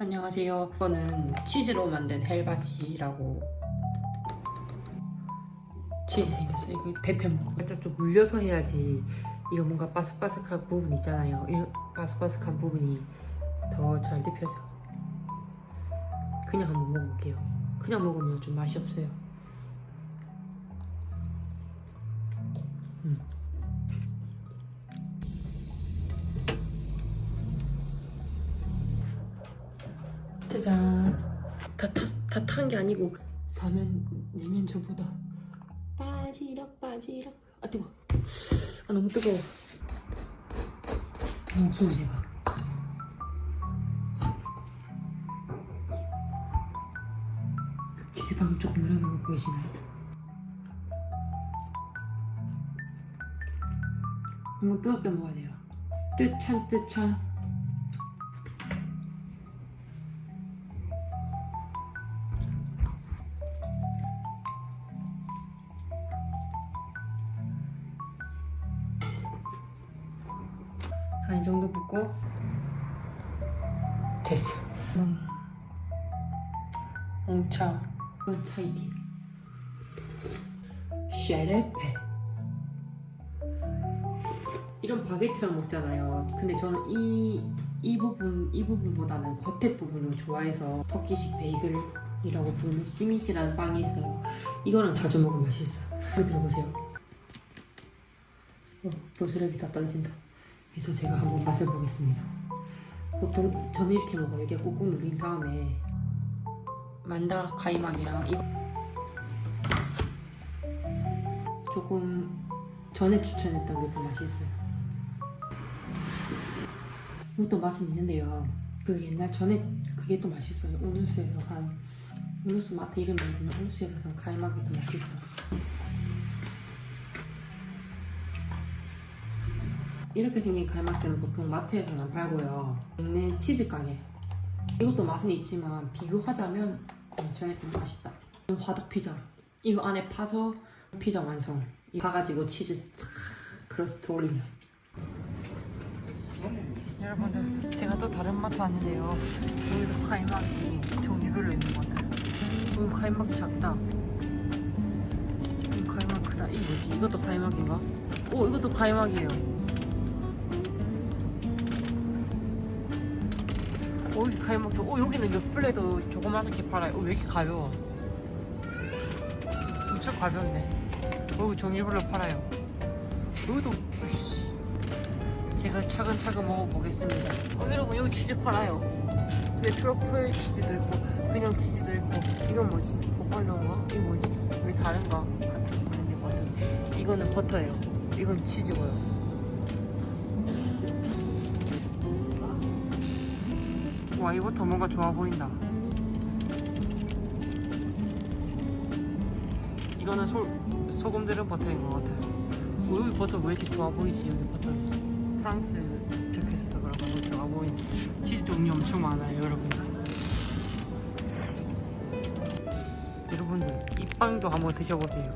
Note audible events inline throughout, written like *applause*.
안녕하세요. 이거는 치즈로 만든 헬바지라고 치즈 생겼어요. 이거 대패 먹고 살짝 좀 물려서 해야지 이거 뭔가 바삭바삭한 부분 있잖아요. 이 바삭바삭한 부분이 더 잘 데펴져. 그냥 한번 먹어볼게요. 그냥 먹으면 좀 맛이 없어요. 음. 짜잔. 다탄게 아니고 사면 내면 저보다 빠지락 빠지락 아 뜨거. 아 너무 뜨거워. 어, 손 대봐. 치즈 방금 조금 늘어난 거 보이시나요? 너무 뜨겁게 먹어야 돼요. 뜨찬 뜨찬. 옹차 이건 차이디 쉐레페 이런 바게트랑 먹잖아요. 근데 저는 이, 이 부분 이 부분보다는 겉에 부분을 좋아해서 터키식 베이글이라고 부르는 시미지라는 빵이 있어요. 이거랑 자주 먹으면 맛있어요. 여기 들어보세요. 어, 보스랩이 다 떨어진다. 그래서 제가 한번 맛을 보겠습니다. 보통 저는 이렇게 먹어요. 이게 꾹꾹 누린 다음에 만다 가이막이랑 이거 조금 전에 추천했던 게 더 맛있어요. 이것도 맛은 있는데요. 그 옛날 전에 그게 또 맛있어요. 우누스에서 산 우누스 마트 이름이 그냥 우누스에서 산 가이막이 더 맛있어. 이렇게 생긴 가이막스는 보통 마트에서는 안 팔고요. 동네 치즈 가게. 이것도 맛은 있지만 비교하자면 좀 맛있다. 화덕 피자. 이거 안에 파서 피자 완성. 이 파가지고 치즈 싹 크러스트 올리면. 여러분들 제가 또 다른 마트 왔는데요. 여기도 가이막이 종류별로 있는 것 같아요. 여기 가이막 작다. 이 가이막 크다. 이 뭐지? 이것도 가이막인가? 오 이것도 가이막이에요. 오 여기 가이막도 오 여기는 몇 블레도 조그맣게 팔아요. 오, 왜 이렇게 가벼워? 엄청 가볍네. 오, 여기 종류별로 팔아요. 여기도. 제가 차근차근 먹어보겠습니다. 어, 여러분 여기 치즈 팔아요. 근데 트러플 치즈도 있고 그냥 치즈도 있고 이건 뭐지? 버팔로인가? 이거 뭐지? 왜 다른가? 같은 브랜드거든. 이거는 버터예요. 이건 치즈고요. 와더 뭔가 좋아 보인다. 이거는 소, 소금 들은 버터인 것 같아요. 오, 여기 버터 왜 이렇게 좋아 보이지? 여기 버터. 프랑스 적혔어 그러고 좋아 보이네. 치즈 종류 엄청 많아요, 여러분. 여러분들 이 빵도 한번 드셔보세요.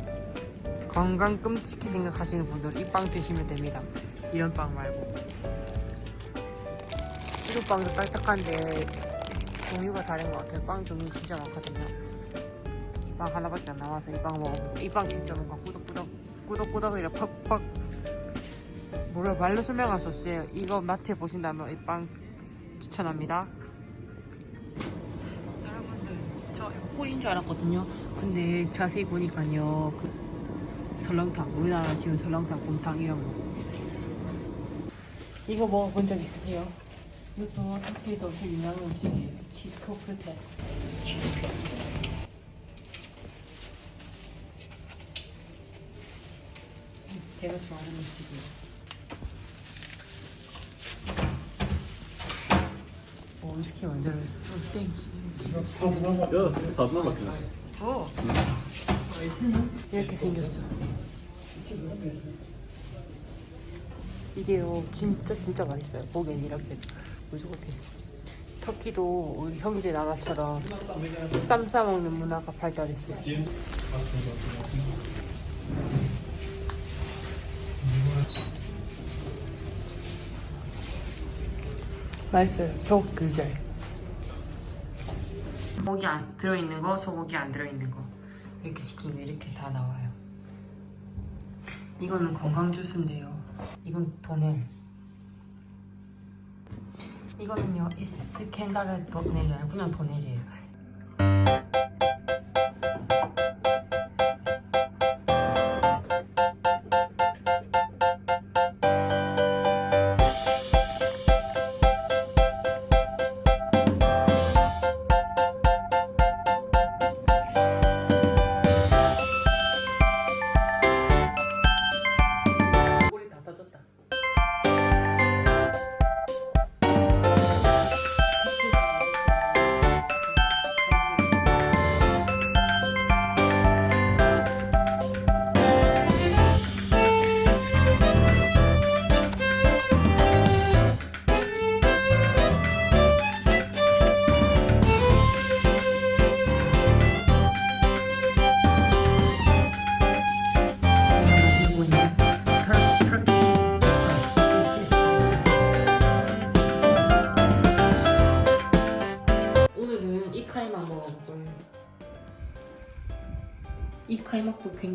건강 끔찍히 생각하시는 분들 이 빵 드시면 됩니다. 이런 빵 말고. 이런 빵도 딱딱한데 종류가 다른 것 같아요. 빵 종류 진짜 많거든요. 이 빵 하나밖에 안 나와서 이 빵 먹어보고 이 빵 진짜 뭔가 꾸덕꾸덕 꾸덕꾸덕 이렇게 팍팍 뭐라 말로 설명할 수 없어요. 이거 마트에 보신다면 이 빵 추천합니다. 여러분들 저 이거 꿀인 줄 알았거든요. 근데 자세히 보니까요 그 설렁탕 우리나라 치면 설렁탕 곰탕 이런 거. 이거 먹어본 적 있으세요? 이것도 터키에서 엄청 유명한 음식이에요. 치코프테. 제가 좋아하는 음식이에요. 어, 이렇게 만들어요. 어, 땡기. Ja, tadına bakın. 어. 이렇게 생겼어. 이게 요, 진짜 진짜 맛있어요. 보기엔 이렇게 터키도 우리 형제 나라처럼 쌈 싸먹는 문화가 발달했어요. 맛있어요. 저 귤잘. 고기 안 들어있는 거, 소고기 안 들어있는 거 이렇게 시키면 이렇게 다 나와요. 이거는 건강 주스인데요. 이건 도넬. 이거는요 이스캔다르 도넬이 아니라 그냥 도넬이에요.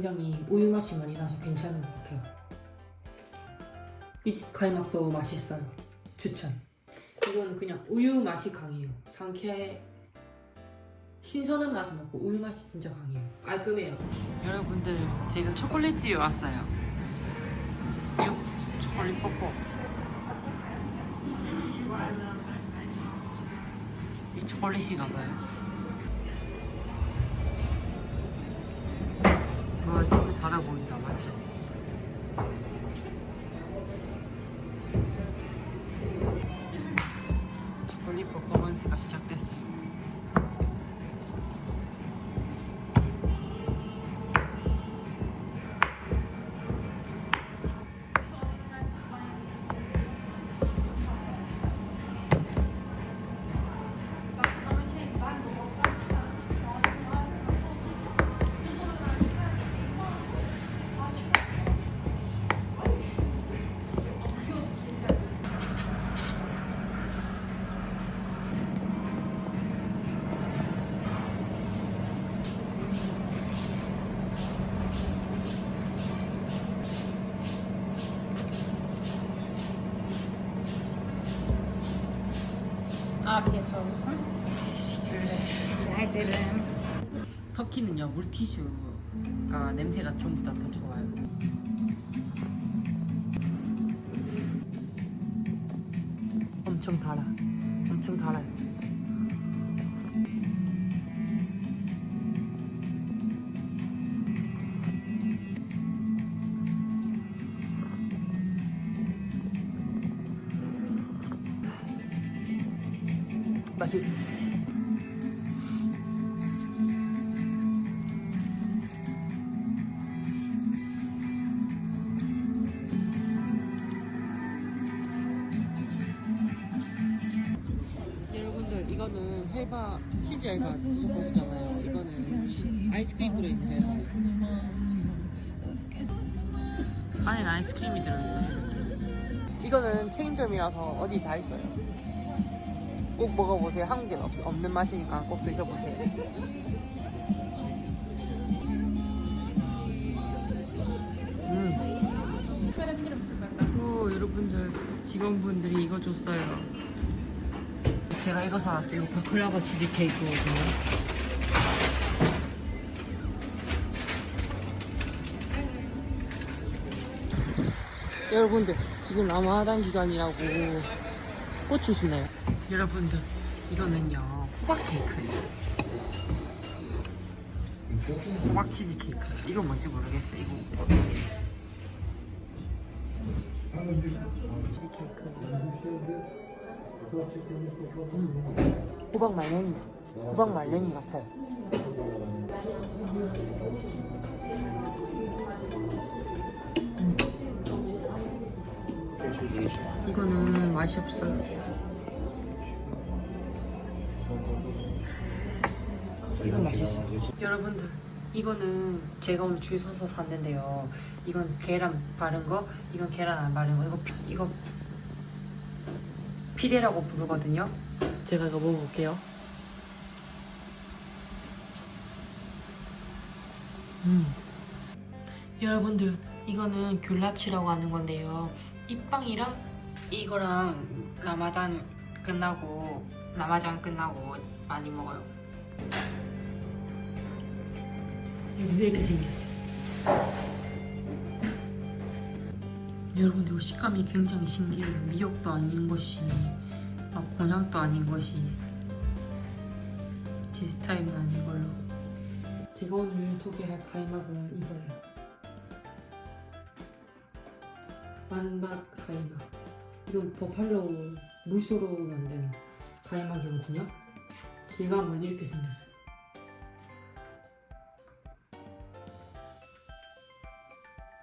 굉장히 우유 맛이 많이 나서 괜찮은 것 같아요. 이 카이막도 맛있어요. 추천. 이거는 그냥 우유 맛이 강해요. 상쾌 신선한 맛은 없고 우유 맛이 진짜 강해요. 깔끔해요. 여러분들 제가 초콜릿집에 왔어요. 이 초콜릿 뽀뽀. 이 초콜릿인가 봐요. 달아 보인다 맞죠? 초콜릿 퍼포먼스가 시작 Ederim. 터키는요 물티슈가 냄새가 전부 다, 다 좋아요. 엄청 달아. 엄청 달아요. 맛있어. 헬바 치즈 헬바 드셔보셨잖아요. 이거는 아이스크림으로 헬바예요. 안에는 아이스크림이 들어있어요. 이거는 체인점이라서 어디 다 있어요. 꼭 먹어보세요. 한국엔 없, 없는 맛이니까 꼭 드셔보세요. 음. 오, 여러분들 직원분들이 이거 줬어요. 제가 이거 사왔어요. 이거 바클라바 치즈 케이크거든요. 여러분들 지금 라마단 기간이라고 꽃 주시나요? 여러분들 이거는요 호박 케이크예요. 호박 치즈 케이크. 이거 뭔지 모르겠어요. 이거 치즈 케이크. 음. 호박 말랭이. 호박 말랭이 같아요. 이거는 맛이 없어요. 이건 맛있어. 여러분들, 이거는 제가 오늘 줄 서서 샀는데요. 이건 계란 바른 거, 이건 계란 안 바른 거. 이거 피, 이거 피리라고 부르거든요. 제가 이거 먹어볼게요. 음. 여러분들 이거는 귤라치라고 하는 건데요. 이빵이랑 이거랑 라마단 끝나고 라마잔 끝나고 많이 먹어요. 이게 왜 이렇게 생겼어? 여러분들 이거 식감이 굉장히 신기해요. 미역도 아닌 것이 막 곤약도 아닌 것이 제 스타일은 아닌 걸로. 제가 오늘 소개할 가이막은 이거예요. 만박 가이막. 이건 버팔로 물소로 만든 가이막이거든요. 질감은 이렇게 생겼어요.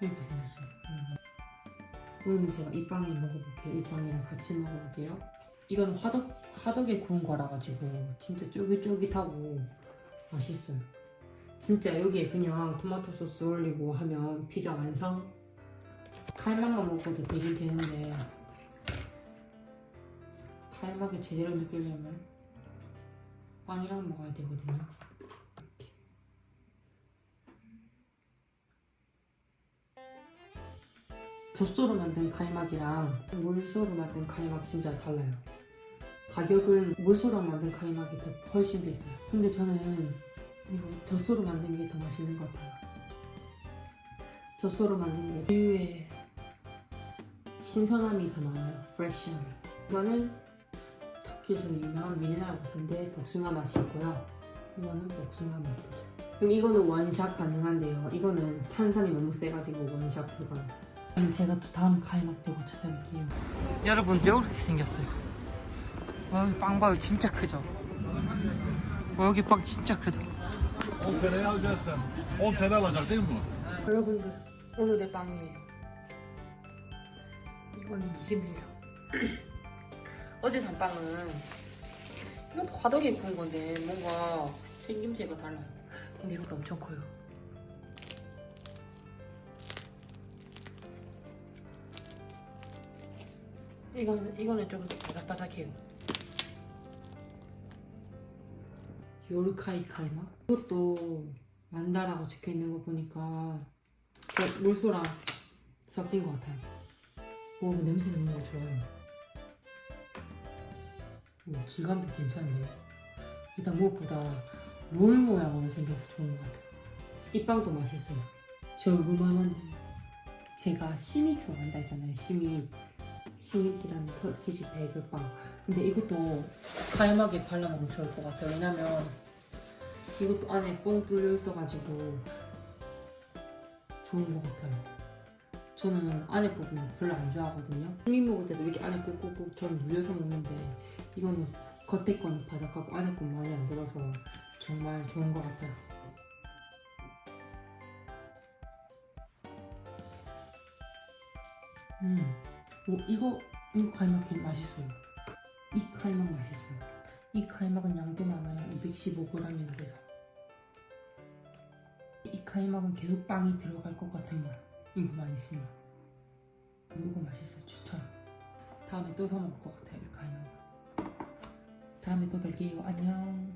이렇게 생겼어요. 음. 오늘 제가 이 빵에 먹어볼게요. 이 빵이랑 같이 먹어볼게요. 이건 화덕 화덕에 구운 거라 가지고 진짜 쫄깃쫄깃하고 맛있어요. 진짜 여기에 그냥 토마토 소스 올리고 하면 피자 완성. 칼막만 먹어도 되긴 되는데 칼막을 제대로 느끼려면 빵이랑 먹어야 되거든요. 젖소로 만든 카이막이랑 물소로 만든 카이막 진짜 달라요. 가격은 물소로 만든 카이막이 더 훨씬 비싸요. 근데 저는 이거 젖소로 만든 게 더 맛있는 것 같아요. 젖소로 만든 게 우유에 신선함이 더 많아요. 프레쉬함이. 이거는 터키에서 유명한 미네랄 버터인데 복숭아 맛이 있고요. 이거는 복숭아 맛이죠. 그럼 이거는 원샷 가능한데요. 이거는 탄산이 너무 세가지고 원샷 불가. 그럼 제가 또 다음 가이막 되고 찾아뵐게요. 여러분 이렇게 생겼어요. 와 여기 빵 봐요 진짜 크죠? 와 여기 빵 진짜 크다. 10 tane alacaksın. 10 tane alacak değil mi bu? 여러분들 오늘의 빵이에요. 이거는 20리라. *clears throat* 어제 산 빵은 이것도 화덕에 구운 건데 뭔가 생김새가 달라요. 근데 이것도 엄청 커요. 이거는 이거는 좀 바삭바삭해요. 요르카이 카이마? 이것도 만다라고 적혀 있는 거 보니까 저 물소랑 섞인 것 같아요. 오, 그 냄새 너무 좋아요. 오, 질감도 괜찮네요. 일단 무엇보다 롤 모양으로 생겨서 좋은 것 같아요. 이 빵도 맛있어요. 저 얼굴만한데 제가 심이 좋아한다 했잖아요. 심이 심이지라는 터키식 베이글빵. 근데 이것도 가염하게 발라먹으면 좋을 것 같아요. 왜냐면 이것도 안에 뻥 뚫려 있어가지고 좋은 것 같아요. 저는 안에 부분 별로 안 좋아하거든요. 심이 먹을 때도 이렇게 안에 꾹꾹꾹 전 눌려서 먹는데 이거는 겉에 거는 바삭하고 안에 건 많이 안 들어서 정말 좋은 것 같아요. 음, 오, 이거 이거 가이막 게 맛있어요. 이 카이막 맛있어요. 이 카이막은 양도 많아요. 215g이나 돼서. 이 카이막은 계속 빵이 들어갈 것 같은 맛. 이거만 있으면. 이거 맛있어요. 추천. 다음에 또 사 먹을 것 같아요. 이 카이막. 다음에 또 뵐게요. 안녕.